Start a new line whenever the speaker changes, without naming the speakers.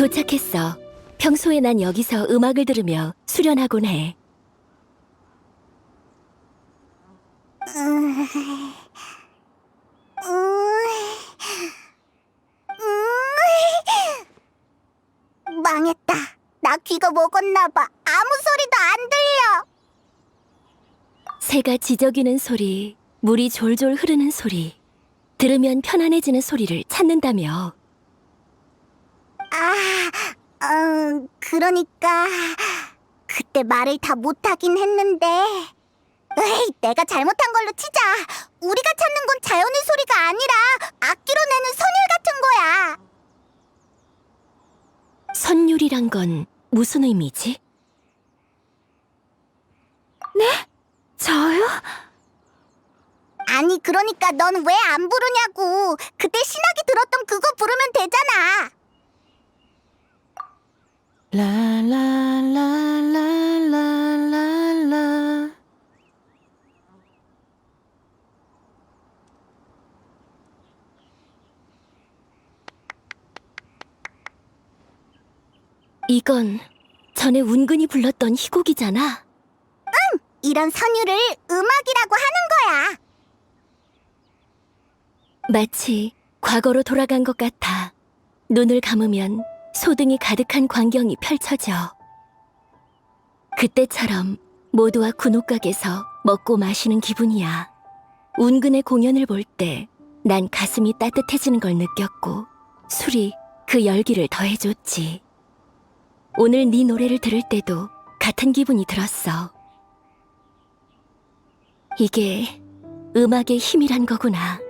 도착했어. 평소에 난 여기서 음악을 들으며 수련하곤 해.
망했다. 나 귀가 먹었나 봐. 아무 소리도 안 들려.
새가 지저귀는 소리, 물이 졸졸 흐르는 소리, 들으면 편안해지는 소리를 찾는다며.
아, 음, 그러니까 그때 말을 다 못하긴 했는데. 에이, 내가 잘못한 걸로 치자. 우리가 찾는 건 자연의 소리가 아니라 악기로 내는 선율 같은 거야.
선율이란 건 무슨 의미지? 네? 저요?
아니, 그러니까 넌 왜 안 부르냐고. 그때 신학이 들었던 그거 부르면 되잖아.
라라라라라라 이건 전에 운근이 불렀던 희곡이잖아.
이런 선율을 음악이라고 하는 거야.
마치 과거로 돌아간 것 같아. 눈을 감으면 소등이 가득한 광경이 펼쳐져. 그때처럼 모두와 군옥각에서 먹고 마시는 기분이야. 운근의 공연을 볼 때 난 가슴이 따뜻해지는 걸 느꼈고 술이 그 열기를 더해줬지. 오늘 네 노래를 들을 때도 같은 기분이 들었어. 이게 음악의 힘이란 거구나.